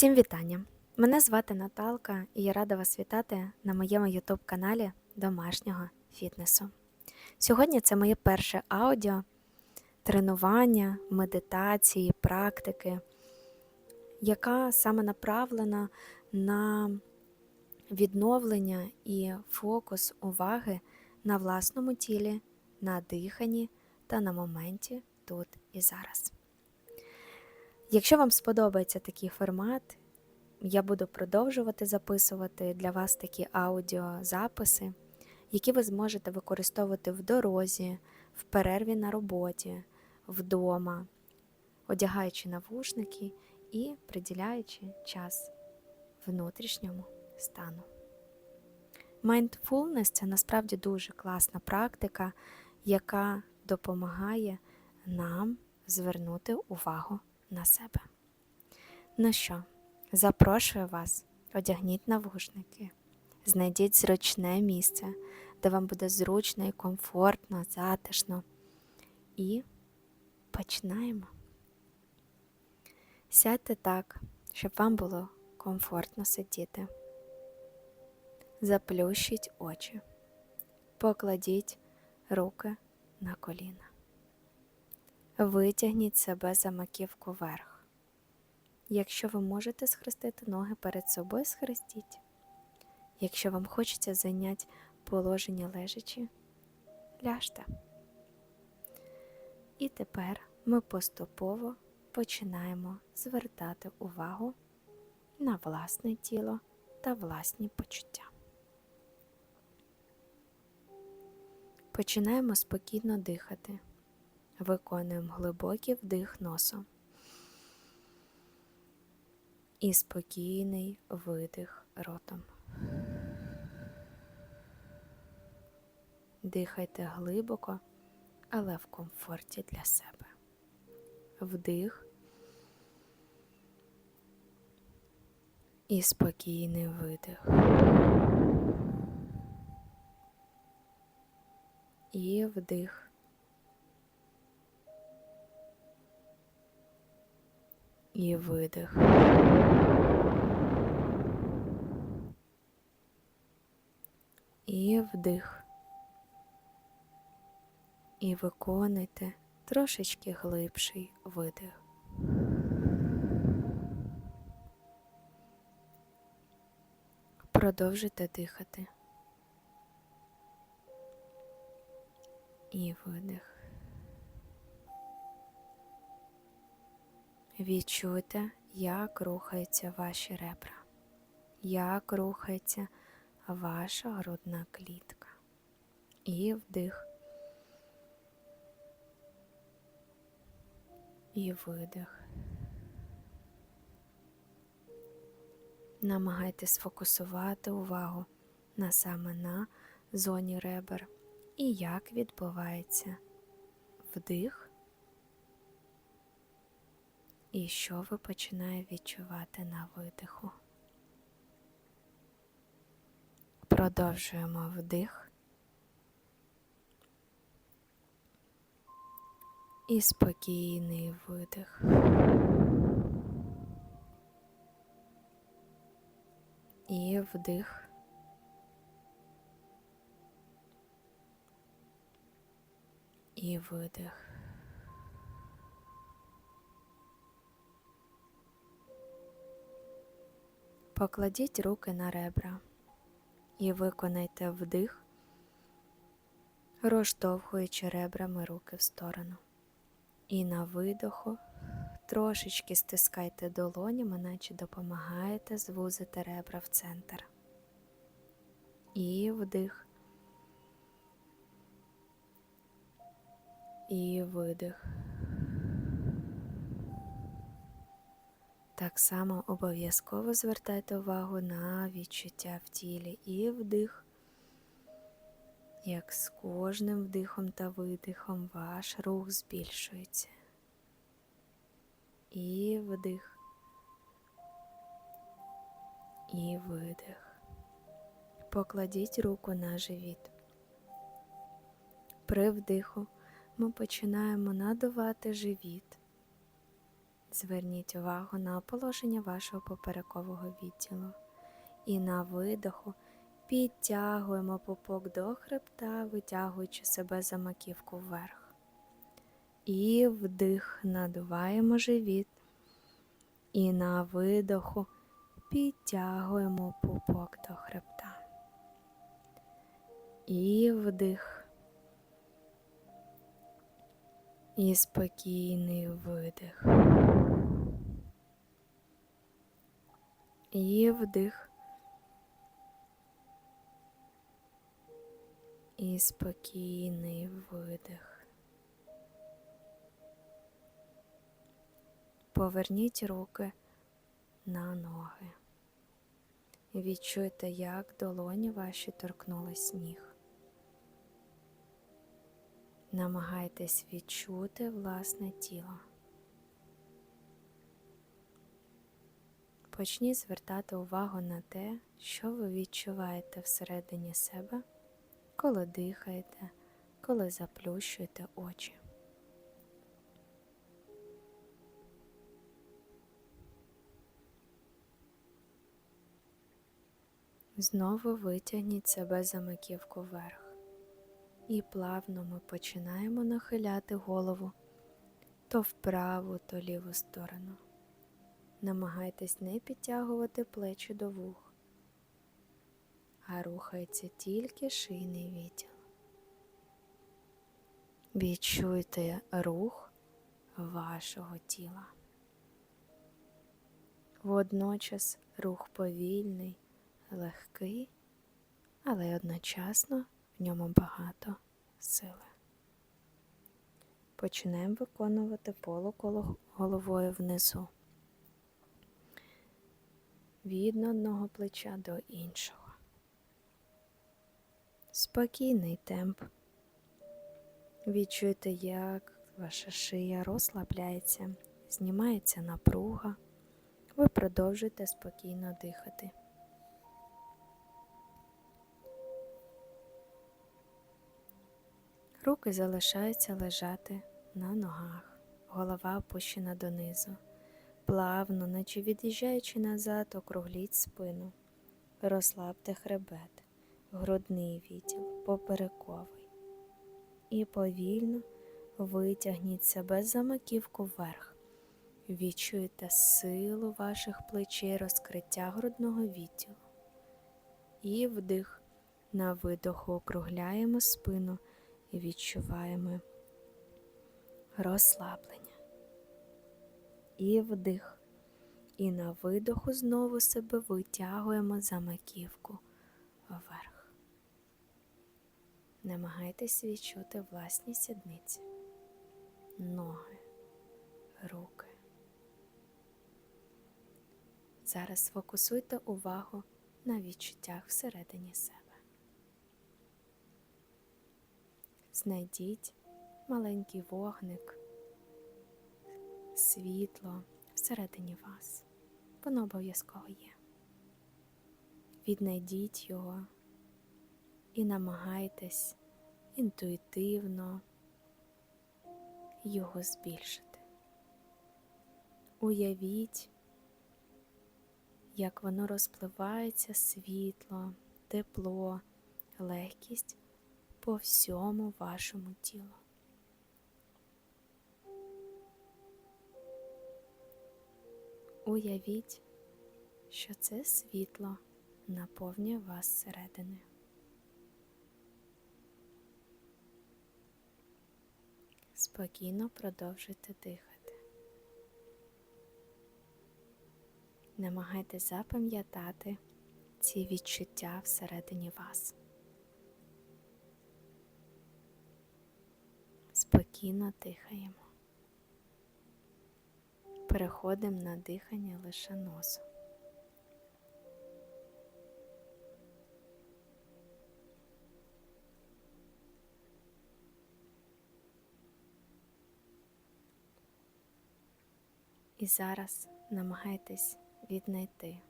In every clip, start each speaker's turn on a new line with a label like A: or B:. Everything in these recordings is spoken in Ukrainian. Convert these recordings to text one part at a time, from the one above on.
A: Всім вітання! Мене звати Наталка і я рада вас вітати на моєму YouTube каналі домашнього фітнесу. Сьогодні це моє перше аудіо, тренування, медитації, практики, яка саме направлена на відновлення і фокус уваги на власному тілі, на диханні та на моменті тут і зараз. Якщо вам сподобається такий формат, я буду продовжувати записувати для вас такі аудіозаписи, які ви зможете використовувати в дорозі, в перерві на роботі, вдома, одягаючи навушники і приділяючи час внутрішньому стану. Mindfulness – це насправді дуже класна практика, яка допомагає нам звернути увагу на себе. Ну що, запрошую вас, одягніть навушники, знайдіть зручне місце, де вам буде зручно і комфортно, затишно. І починаємо. Сядьте так, щоб вам було комфортно сидіти. Заплющіть очі, покладіть руки на коліна. Витягніть себе за маківку вверх. Якщо ви можете схрестити ноги перед собою, схрестіть. Якщо вам хочеться зайняти положення лежачи, ляжте. І тепер ми поступово починаємо звертати увагу на власне тіло та власні почуття. Починаємо спокійно дихати. Виконуємо глибокий вдих носом і спокійний видих ротом. Дихайте глибоко, але в комфорті для себе. Вдих і спокійний видих. І вдих. І видих. І вдих. І виконуйте трошечки глибший видих. Продовжуйте дихати. І видих. Відчуйте, як рухаються ваші ребра, як рухається ваша грудна клітка. І вдих. І видих. Намагайтесь сфокусувати увагу на саме на зоні ребер і як відбувається вдих і що ви починаєте відчувати на видиху. Продовжуємо вдих і спокійний видих. І вдих. І видих. Покладіть руки на ребра і виконайте вдих, розштовхуючи ребрами руки в сторону. І на видоху трошечки стискайте долонями, наче допомагаєте звузити ребра в центр. І вдих. І видих. Так само обов'язково звертайте увагу на відчуття в тілі і вдих, як з кожним вдихом та видихом ваш рух збільшується. І вдих, і видих. Покладіть руку на живіт. При вдиху ми починаємо надувати живіт Зверніть увагу на положення вашого поперекового відділу. І на видоху підтягуємо пупок до хребта, витягуючи себе за маківку вверх. І вдих, надуваємо живіт. І на видоху підтягуємо пупок до хребта. І вдих. І спокійний видих. І вдих. І спокійний видих. Поверніть руки на ноги. Відчуйте, як долоні ваші торкнулись ніг. Намагайтесь відчути власне тіло. Почніть звертати увагу на те, що ви відчуваєте всередині себе, коли дихаєте, коли заплющуєте очі. Знову витягніть себе за маківку вверх. І плавно ми починаємо нахиляти голову то в праву, то ліву сторону. Намагайтесь не підтягувати плечі до вух, а рухається тільки шийний відділ. Відчуйте рух вашого тіла. Водночас рух повільний, легкий, але одночасно в ньому багато сили. Почнемо виконувати поло коло головою внизу. Від одного плеча до іншого. Спокійний темп. Відчуйте, як ваша шия розслабляється, знімається напруга. Ви продовжуєте спокійно дихати. Руки залишаються лежати на ногах, голова опущена донизу. Плавно, наче від'їжджаючи назад, округліть спину, розслабте хребет, грудний відділ, поперековий. І повільно витягніть себе за маківку вверх. Відчуйте силу ваших плечей, розкриття грудного відділу. І вдих. На видоху округляємо спину і відчуваємо розслаблення. І вдих. І на видоху знову себе витягуємо за маківку вверх. Намагайтесь відчути власні сідниці, ноги, руки. Зараз сфокусуйте увагу на відчуттях всередині себе. Знайдіть маленький вогник, світло всередині вас. Воно обов'язково є. Віднайдіть його і намагайтесь інтуїтивно його збільшити. Уявіть, як воно розпливається світло, тепло, легкість по всьому вашому тілу. Уявіть, що це світло наповнює вас зсередини. Спокійно продовжуйте дихати. Намагайтесь запам'ятати ці відчуття всередині вас. Спокійно дихаємо. Переходимо на дихання лише носом. І зараз намагайтесь віднайти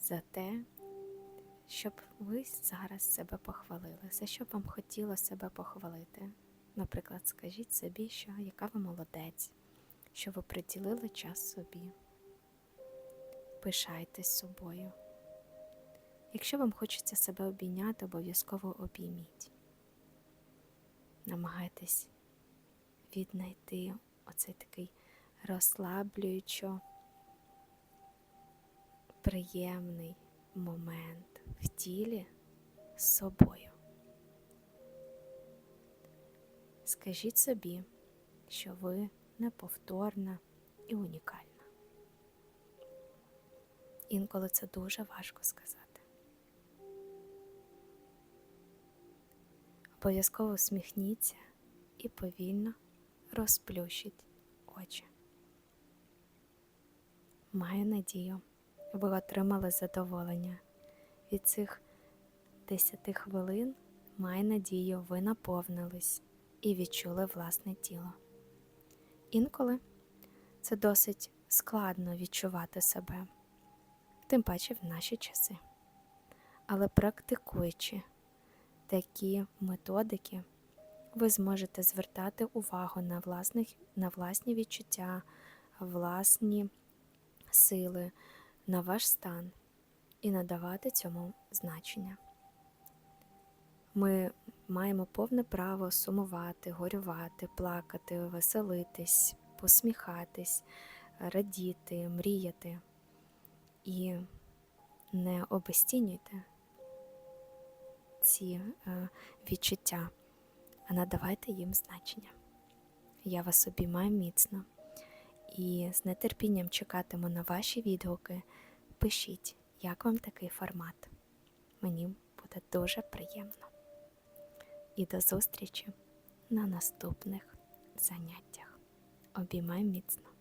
A: за те, щоб ви зараз себе похвалили, за що б вам хотілося себе похвалити, Наприклад, скажіть собі, що яка ви молодець, що ви приділили час собі. Пишайтесь собою. Якщо вам хочеться себе обійняти, обов'язково обійміть. Намагайтесь віднайти оцей такий розслаблюючо приємний момент в тілі з собою. Скажіть собі, що ви неповторна і унікальна. Інколи це дуже важко сказати. Обов'язково усміхніться і повільно розплющіть очі. Маю надію, ви отримали задоволення від цих 10 хвилин. Маю надію, ви наповнились і відчули власне тіло. Інколи це досить складно відчувати себе, тим паче в наші часи. Але практикуючи такі методики, ви зможете звертати увагу на, власних, на власні відчуття, власні сили, на ваш стан і надавати цьому значення. Ми маємо повне право сумувати, горювати, плакати, веселитись, посміхатись, радіти, мріяти. І не обесцінюйте ці е, відчуття, а надавайте їм значення. Я вас обіймаю міцно і з нетерпінням чекатиму на ваші відгуки. Пишіть, як вам такий формат. Мені буде дуже приємно. І до зустрічі на наступних заняттях. Обіймай міцно!